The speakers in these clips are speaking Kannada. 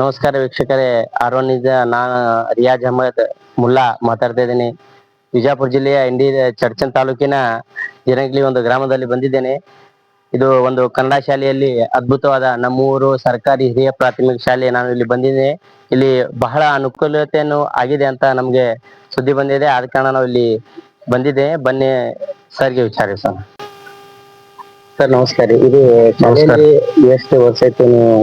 ನಮಸ್ಕಾರ ವೀಕ್ಷಕರೇ ಆರೋನಿದ ನಾನು ರಿಯಾಜ್ ಅಹಮದ್ ಮುಲ್ಲಾ ಮಾತಾಡ್ತಾ ಇದ್ದೀನಿ. ವಿಜಯಪುರ ಜಿಲ್ಲೆಯ ಇಂಡಿ ಚರ್ಚನ್ ತಾಲೂಕಿನ ಜಿರಂಗ್ಲಿ ಒಂದು ಗ್ರಾಮದಲ್ಲಿ ಬಂದಿದ್ದೇನೆ. ಇದು ಒಂದು ಕನ್ನಡ ಶಾಲೆಯಲ್ಲಿ ಅದ್ಭುತವಾದ ನಮ್ಮೂರು ಸರ್ಕಾರಿ ಹಿರಿಯ ಪ್ರಾಥಮಿಕ ಶಾಲೆ ನಾನು ಇಲ್ಲಿ ಬಂದಿದ್ದೇನೆ. ಇಲ್ಲಿ ಬಹಳ ಅನುಕೂಲತೆಯನ್ನು ಆಗಿದೆ ಅಂತ ನಮ್ಗೆ ಸುದ್ದಿ ಬಂದಿದೆ. ಆದ ಕಾರಣ ನಾವು ಇಲ್ಲಿ ಬಂದಿದ್ದೆ. ಬನ್ನಿ ಸರ್ಗೆ ವಿಚಾರಿಸೋಣ ಸರ್. ನಮಸ್ಕಾರ. ಇದು ಶಾಲೆಯಲ್ಲಿ ಎಷ್ಟು ವರ್ಷ ಆಯ್ತು ನೀವು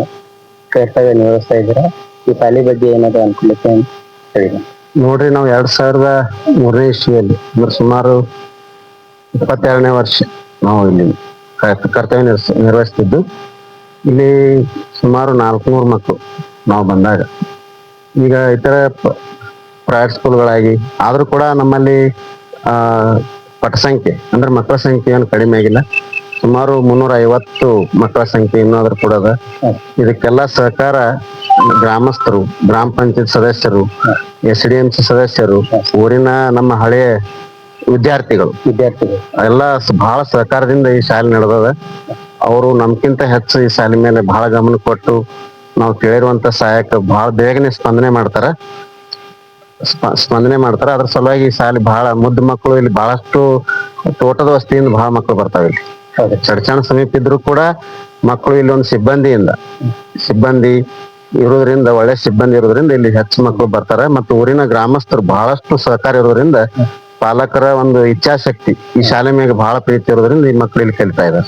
ಕರ್ತವ್ಯ ನಿರ್ವಹಿಸ್ತಾ ಇದ್ದೀರಾ? ಈ ಶಾಲೆ ಬಗ್ಗೆ ಏನಾದ್ರು ಅನ್ಕೊಳ್ಳಿಕ್ಕೆ ಹೇಳಿದೆ ಹೇಳಿ. ನೋಡ್ರಿ, ನಾವು ಎರಡ್ ಸಾವಿರದ ಮೂರನೇ ಇಸ್ವಿಯಲ್ಲಿ, ಅಂದ್ರೆ ಸುಮಾರು ಇಪ್ಪತ್ತೆರಡನೇ ವರ್ಷ ನಾವು ಇಲ್ಲಿ ಕರ್ತವ್ಯ ನಿರ್ವಹಿಸ್ತಿದ್ದು. ಇಲ್ಲಿ ಸುಮಾರು ನಾಲ್ಕುನೂರು ಮಕ್ಕಳು ನಾವು ಬಂದಾಗ. ಈಗ ಇತರ ಪ್ರೈವೇಟ್ ಸ್ಕೂಲ್ಗಳಾಗಿ ಆದರೂ ಕೂಡ ನಮ್ಮಲ್ಲಿ ಪಟ ಸಂಖ್ಯೆ, ಅಂದ್ರೆ ಮಕ್ಕಳ ಸಂಖ್ಯೆ ಏನು ಕಡಿಮೆ ಆಗಿಲ್ಲ. ಸುಮಾರು ಮುನ್ನೂರ ಐವತ್ತು ಮಕ್ಕಳ ಸಂಖ್ಯೆ ಇನ್ನೂ ಅದ್ರ ಕೂಡ ಅದ. ಇದಕ್ಕೆಲ್ಲ ಸಹಕಾರ ಗ್ರಾಮಸ್ಥರು ಗ್ರಾಮ ಪಂಚಾಯತ್ ಸದಸ್ಯರು ಎಸ್ ಡಿ ಎಂ ಸಿ ಸದಸ್ಯರು ಊರಿನ ನಮ್ಮ ಹಳೆಯ ವಿದ್ಯಾರ್ಥಿಗಳು. ವಿದ್ಯಾರ್ಥಿಗಳು. ಎಲ್ಲ ಬಹಳ ಸಹಕಾರದಿಂದ ಈ ಶಾಲೆ ನಡೆದದ. ಅವರು ನಮ್ಕಿಂತ ಹೆಚ್ಚು ಈ ಶಾಲೆ ಮೇಲೆ ಬಹಳ ಗಮನ ಕೊಟ್ಟು ನಾವು ಕೇಳಿರುವಂತ ಸಹಾಯಕ ಬಹಳ ಬೇಗನೆ ಸ್ಪಂದನೆ ಮಾಡ್ತಾರ. ಸ್ಪ- ಸ್ಪಂದನೆ ಮಾಡ್ತಾರ. ಅದ್ರ ಸಲುವಾಗಿ ಈ ಶಾಲೆ ಬಹಳ ಮುದ್ದು ಮಕ್ಕಳು ಇಲ್ಲಿ ಬಹಳಷ್ಟು ತೋಟದ ವಸ್ತಿಯಿಂದ ಬಹಳ ಮಕ್ಕಳು ಬರ್ತಾವೆ ಇಲ್ಲಿ. ಚಡ್ಚಾಣ ಸಮೀಪ ಇದ್ರು ಕೂಡ ಮಕ್ಕಳು ಇಲ್ಲಿ ಒಂದು ಸಿಬ್ಬಂದಿಯಿಂದ, ಸಿಬ್ಬಂದಿ ಇರೋದ್ರಿಂದ, ಒಳ್ಳೆ ಸಿಬ್ಬಂದಿ ಇರೋದ್ರಿಂದ ಇಲ್ಲಿ ಹೆಚ್ಚು ಮಕ್ಕಳು ಬರ್ತಾರೆ. ಮತ್ತು ಊರಿನ ಗ್ರಾಮಸ್ಥರು ಬಹಳಷ್ಟು ಸಹಕಾರ ಇರೋದ್ರಿಂದ ಪಾಲಕರ ಒಂದು ಇಚ್ಛಾಶಕ್ತಿ ಈ ಶಾಲೆ ಮೇಲೆ ಬಹಳ ಪ್ರೀತಿ ಇರೋದ್ರಿಂದ ಈ ಮಕ್ಕಳು ಇಲ್ಲಿ ಕಲಿತಾ ಇದ್ದಾರೆ.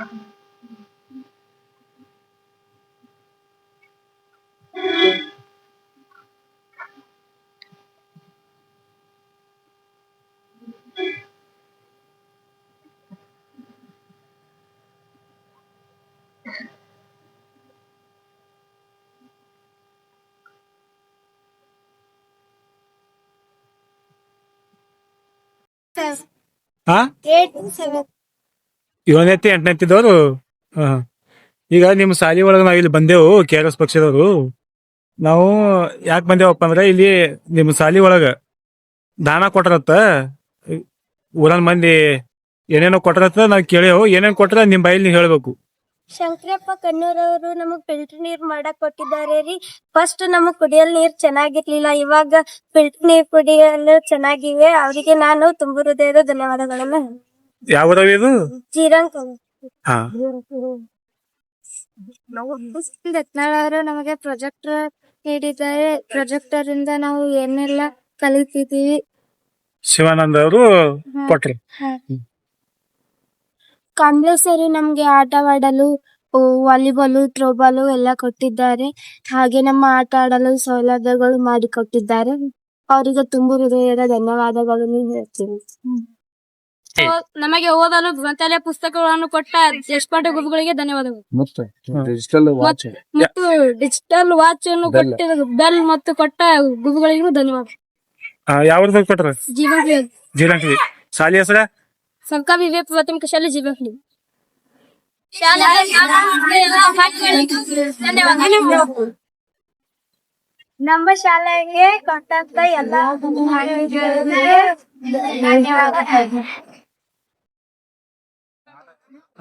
mắt Huh? Eight, seven. ಏಳನೇತಿ ಎಂಟನೇತಿದವರು ಹಾ. ಈಗ ನಿಮ್ಮ ಸಾಲಿ ಒಳಗೆ ನಾವು ಇಲ್ಲಿ ಬಂದೆವು, ಕೆ ಆರ್ ಎಸ್ ಪಕ್ಷದವರು. ನಾವು ಯಾಕೆ ಬಂದೇವಪ್ಪ ಅಂದ್ರೆ ಇಲ್ಲಿ ನಿಮ್ಮ ಸಾಲಿ ಒಳಗ ದಾನ ಕೊಟ್ಟರತ್ತ ಊರನ್ ಮಂದಿ ಏನೇನೋ ಕೊಟ್ರತ್ತ ನಾವು ಕೇಳೇವು ಏನೇನು ಕೊಟ್ಟರೆ ನಿಮ್ಮ ಬಾಯಲ್ಲಿ ನೀವು ಹೇಳ್ಬೇಕು. ಶಂಕರಪ್ಪ ಕಣ್ಣೂರವರು ನಮಗ್ ಫಿಲ್ಟರ್ ನೀರ್ ಮಾಡಕ್ ಕೊಟ್ಟಿದ್ದಾರೆ ರೀ. ಫಸ್ಟ್ ನಮಗ್ ಕುಡಿಯಲ್ ನೀರ್ ಚೆನ್ನಾಗಿರ್ಲಿಲ್ಲ, ಇವಾಗ ಫಿಲ್ಟರ್ ನೀರ್ ಕುಡಿಯಲು ಚೆನ್ನಾಗಿವೆ. ಅವರಿಗೆ ನಾನು ತುಂಬ ಹೃದಯದ ಧನ್ಯವಾದಗಳನ್ನ ಯಾವ ಊರವ ಇದು? ಜೀರಂಕ್ ಹಾ. ದತ್ನಾಳ್ ಅವರು ನಮಗೆ ಪ್ರೊಜೆಕ್ಟರ್ ನೀಡಿದ್ದಾರೆ. ಪ್ರೊಜೆಕ್ಟರ್ ಇಂದ ನಾವು ಏನೆಲ್ಲ ಕಲಿತಿದೀವಿ ಶಿವಾನಂದ ಅವರು ಕೊಟ್ರಿ. ಕಾಂಬ್ಳೆ ಸರಿ ನಮ್ಗೆ ಆಟವಾಡಲು ವಾಲಿಬಾಲ್ ಥ್ರೋಬಾಲ್ ಎಲ್ಲ ಕೊಟ್ಟಿದ್ದಾರೆ. ಹಾಗೆ ನಮ್ಮ ಆಟ ಆಡಲು ಸೌಲಭ್ಯಗಳು ಮಾಡಿಕೊಟ್ಟಿದ್ದಾರೆ. ಅವರಿಗೆ ತುಂಬ ಹೃದಯದ ಧನ್ಯವಾದಗಳನ್ನು ಹೇಳ್ತೀನಿ. ನಮಗೆ ಓದಲು ಗ್ರಂಥಾಲಯ ಪುಸ್ತಕಗಳನ್ನು ಕೊಟ್ಟ ದೇಶಪಾಂಡೆ ಗುರುಗಳಿಗೆ ಧನ್ಯವಾದಗಳು. ಮತ್ತೆ ಡಿಜಿಟಲ್ ವಾಚ್ ಮತ್ತು ಡಿಜಿಟಲ್ ವಾಚ್ ಅನ್ನು ಕೊಟ್ಟಿದ ಬೆಲ್ ಮತ್ತು ಕೊಟ್ಟ ಗುರುಗಳಿಗೂ ಧನ್ಯವಾದ. ಆ, ಯಾವ ಊರ್ದಾಗ ಕೊಟ್ರ? ಜೀವನ ಜೀರಂಕ್ರಿ ಶಾಲಿ ಹೆಸರ? ಸರ್ಕಾರಿ ವಿವೇಕ ಪ್ರಾಥಮಿಕ ಶಾಲೆ ಜೀವನ ನಮ್ಮ ಶಾಲೆಗೆ ಕೊಟ್ಟಂತ ಎಲ್ಲ ಧನ್ಯವಾದ.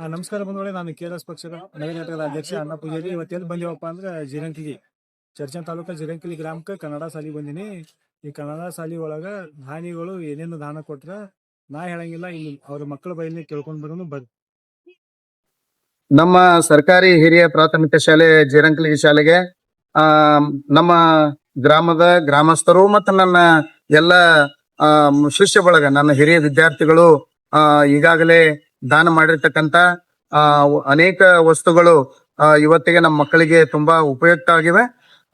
ನಮಸ್ಕಾರ ಬಂಧುಗಳೇ, ನಾನು ಕೆ ಆರ್ ಎಸ್ ಪಕ್ಷದ ನವೀನಾಟಕದ ಅಧ್ಯಕ್ಷ ಅಣ್ಣ ಪೂಜಾರಿ. ಇವತ್ತು ಎಲ್ಲಿ ಬಂದೇವಪ್ಪ ಅಂದ್ರೆ ಜಿರಂಕಿಗೆ. ಚರ್ಚನ್ ತಾಲೂಕ ಜಿರಂಕಿಲಿ ಗ್ರಾಮಕ್ಕೆ ಕನ್ನಡ ಶಾಲಿ ಬಂದಿನಿ. ಈ ಕನ್ನಡ ಶಾಲಿ ಒಳಗ ದಾನಿಗಳು ಏನೇನು ದಾನ ಕೊಟ್ರ, ನಾ ಹೇಳಂಗಿಲ್ಲ ಇಲ್ಲಿ ಅವ್ರ ಮಕ್ಕಳ ಬೈಲಿ ಕೇಳ್ಕೊಂಡ್ ಬರೋನು ಬರ್ ನಮ್ಮ ಸರ್ಕಾರಿ ಹಿರಿಯ ಪ್ರಾಥಮಿಕ ಶಾಲೆ ಜಿರಂಕಲಿ ಶಾಲೆಗೆ, ಆ, ನಮ್ಮ ಗ್ರಾಮದ ಗ್ರಾಮಸ್ಥರು ಮತ್ತು ನನ್ನ ಎಲ್ಲ, ಆ, ಶಿಷ್ಯ ಬಳಗ, ನನ್ನ ಹಿರಿಯ ವಿದ್ಯಾರ್ಥಿಗಳು, ಆ, ಈಗಾಗಲೇ ದಾನ ಮಾಡಿರ್ತಕ್ಕಂತ ಅನೇಕ ವಸ್ತುಗಳು ಇವತ್ತಿಗೆ ನಮ್ಮ ಮಕ್ಕಳಿಗೆ ತುಂಬಾ ಉಪಯುಕ್ತ ಆಗಿವೆ.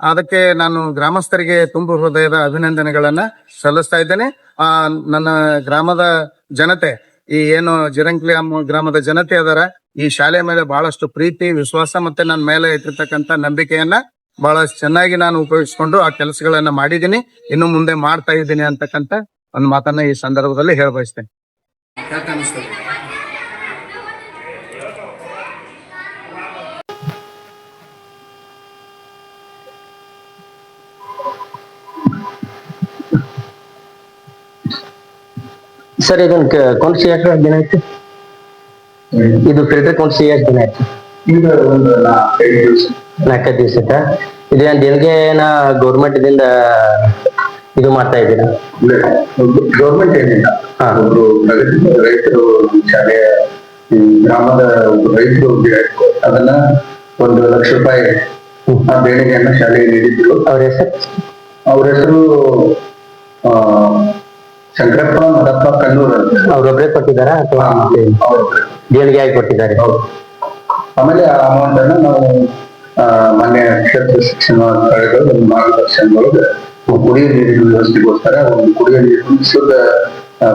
ಅದಕ್ಕೆ ನಾನು ಗ್ರಾಮಸ್ಥರಿಗೆ ತುಂಬ ಹೃದಯದ ಅಭಿನಂದನೆಗಳನ್ನ ಸಲ್ಲಿಸ್ತಾ ಇದ್ದೇನೆ. ಆ, ನನ್ನ ಗ್ರಾಮದ ಜನತೆ, ಈ ಏನು ಜಿರಂಕ್ಲಿ ಗ್ರಾಮದ ಜನತೆ ಅದರ, ಈ ಶಾಲೆ ಮೇಲೆ ಬಹಳಷ್ಟು ಪ್ರೀತಿ, ವಿಶ್ವಾಸ ಮತ್ತೆ ನನ್ನ ಮೇಲೆ ಇಟ್ಟಿರ್ತಕ್ಕಂತ ನಂಬಿಕೆಯನ್ನ ಬಹಳ ಚೆನ್ನಾಗಿ ನಾನು ಉಪಯೋಗಿಸ್ಕೊಂಡು ಆ ಕೆಲಸಗಳನ್ನ ಮಾಡಿದ್ದೀನಿ. ಇನ್ನು ಮುಂದೆ ಮಾಡ್ತಾ ಇದ್ದೀನಿ ಅಂತಕ್ಕಂಥ ಒಂದು ಮಾತನ್ನ ಈ ಸಂದರ್ಭದಲ್ಲಿ ಹೇಳ ಸರ್ ಇದನ್ನ ಕೊಂಡ್ಸಿ ಎಷ್ಟು ದಿನ ಆಯ್ತು? ಇದು ಫಿಲ್ಟರ್ ಕೊಂಡ್ಸಿ ಎಷ್ಟು ದಿನ ಆಯ್ತು? ನಾಲ್ಕೈದು ದಿವಸ. ದಿವಸಕ್ಕ ಇದೇನ್ ದೇಣಿಗೆನ ಗೌರ್ಮೆಂಟ್ ದಿಂದ ಇದು ಮಾಡ್ತಾ ಇದ್ದೀರಾ? ಗೌರ್ಮೆಂಟ್ ಏನಿಲ್ಲ. ಒಬ್ರು ರೈತರು ಶಾಲೆಯ ಗ್ರಾಮದ ರೈತರು ಅದನ್ನ ಒಂದು ಲಕ್ಷ ರೂಪಾಯಿ ಆ ದೇಣಿಗೆಯನ್ನ ಶಾಲೆಗೆ ನೀಡಿದ್ರು. ಅವ್ರ ಹೆಸರು? ಅವ್ರ ಹೆಸರು ಶಂಕರಪ್ಪ ಮದಪ್ಪ ಕಣ್ಣೂರ್ ಅವ್ರೊಬ್ರೇ ಕೊಟ್ಟಿದ್ದಾರಾ ಅಥವಾ. ದೇಣಿಗೆ ಆಗಿ ಕೊಟ್ಟಿದ್ದಾರೆ? ಆಮೇಲೆ ಆ ಅಮೌಂಟ್ ಅನ್ನ ನಾವು ಆ, ಮಾನ್ಯ ಕ್ಷೇತ್ರ ಶಿಕ್ಷಣ ಕಾರ್ಯಗಳು ಮಾರ್ಗದರ್ಶನದೊಳಗೆ ಕುಡಿಯುವ ನೀರಿನ ವ್ಯವಸ್ಥೆಗೋಸ್ಕರ ಒಂದು ಕುಡಿಯುವ ನೀರು ಶುದ್ಧ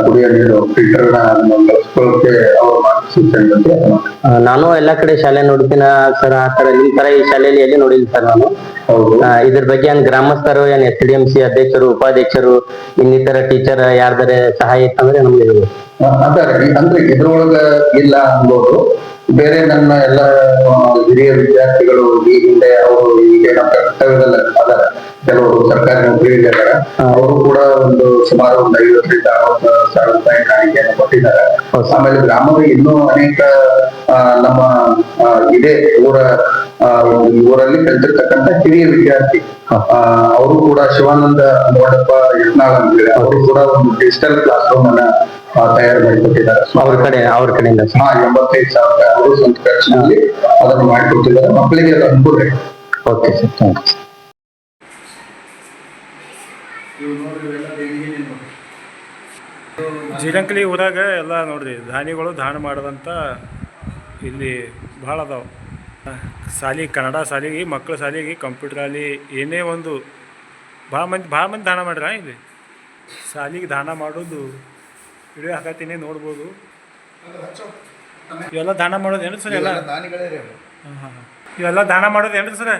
ಕುಡಿಯುವ ನೀರು ಫಿಲ್ಟರ್ ನಾನು ಎಲ್ಲಾ ಕಡೆ ಶಾಲೆ ನೋಡ್ತೀನ ಸರ್ ಆ ತರ ನಿಮ್ ತರ ಈ ಶಾಲೆಯಲ್ಲಿ ಎಲ್ಲಿ ನೋಡಿಲ್ಲ ಸರ್ ನಾನು. ಇದ್ರ ಬಗ್ಗೆ ಏನ್ ಗ್ರಾಮಸ್ಥರು ಏನ್ ಎಸ್ ಡಿ ಎಂ ಸಿ ಅಧ್ಯಕ್ಷರು ಉಪಾಧ್ಯಕ್ಷರು ಇನ್ನಿತರ ಟೀಚರ್ ಯಾರ್ದಾರೆ ಸಹಾಯ ಇತ್ತಂದ್ರೆ ನಮ್ಗೆ ಅದಾರೆ ಅಂದ್ರೆ ಇದ್ರೊಳಗ ಇಲ್ಲ ಅನ್ಬೋದು. ಬೇರೆ ನನ್ನ ಎಲ್ಲ ಹಿರಿಯ ವಿದ್ಯಾರ್ಥಿಗಳು ಈ ಹಿಂದೆ ಅವರು ಈಗ ನಮ್ಮ ಕರ್ತವ್ಯದಲ್ಲಿ ಅದಾರ ಕೆಲವರು ಸರ್ಕಾರಿ ನೌಕರಿಯಲ್ಲಿ ಅದಾರ ಅವರು ಕೂಡ ಒಂದು ಸುಮಾರು ಒಂದು ಐವತ್ತರಿಂದ ಅರವತ್ತು ಸಾವಿರ ರೂಪಾಯಿ ಕಾಣಿಕೆಯನ್ನು ಕೊಟ್ಟಿದ್ದಾರೆ. ಆಮೇಲೆ ಗ್ರಾಮದ ಇನ್ನೂ ಅನೇಕ ನಮ್ಮ ಇದೆ ಊರ ಊರಲ್ಲಿ ಕಲಿತಿರ್ತಕ್ಕಂತ ಹಿರಿಯ ವಿದ್ಯಾರ್ಥಿ. ಅವರು ಕೂಡ ಶಿವಾನಂದ ಮೋಡಪ್ಪ ಯತ್ನಾಳ್ ಅಂತೇಳಿ ಅವರು ಕೂಡ ಒಂದು ಡಿಜಿಟಲ್ ಕ್ಲಾಸ್ ರೂಮ್ ಅನ್ನ ತಯಾರು ಮಾಡಿಕೊಟ್ಟಿದ್ದಾರೆ. ಅವ್ರ ಕಡೆ ಅವ್ರ ಕಡೆಯಿಂದ ಹಾ ಎಂಬತ್ತೈದು ಸಾವಿರ ಅವರು ಸ್ವಂತ ಖರ್ಚಿನಲ್ಲಿ ಅದನ್ನು ಮಾಡಿಕೊಟ್ಟಿದ್ದಾರೆ. ಮಕ್ಕಳಿಗೆ ಅನುಕೂಲ ಓಕೆ ಸರ್ ಜಿರಂಕಲಿ ಊರಾಗ ಎಲ್ಲ ನೋಡ್ರಿ ದಾನಿಗಳು ದಾನ ಮಾಡದಂತ ಇಲ್ಲಿ ಭಾಳ ಅದಾವ. ಸಾಲಿ ಕನ್ನಡ ಶಾಲೆಗೆ ಮಕ್ಕಳ ಶಾಲೆಗೆ ಕಂಪ್ಯೂಟರ್ ಆಗಲಿ ಏನೇ ಒಂದು ಭಾಳ ಮಂದಿ ಭಾಳ ಮಂದಿ ದಾನ ಮಾಡ್ರ ಇಲ್ಲಿ? ಶಾಲಿಗೆ ದಾನ ಮಾಡೋದು ವಿಡಿಯೋ ಹಾಕತ್ತೀನಿ ನೋಡ್ಬೋದು. ಇವೆಲ್ಲ ದಾನ ಮಾಡೋದು ಏನು ಸರ್ ಎಲ್ಲ? ಹಾಂ ಹಾಂ. ಇವೆಲ್ಲ ದಾನ ಮಾಡೋದು ಏನು ಸರ್?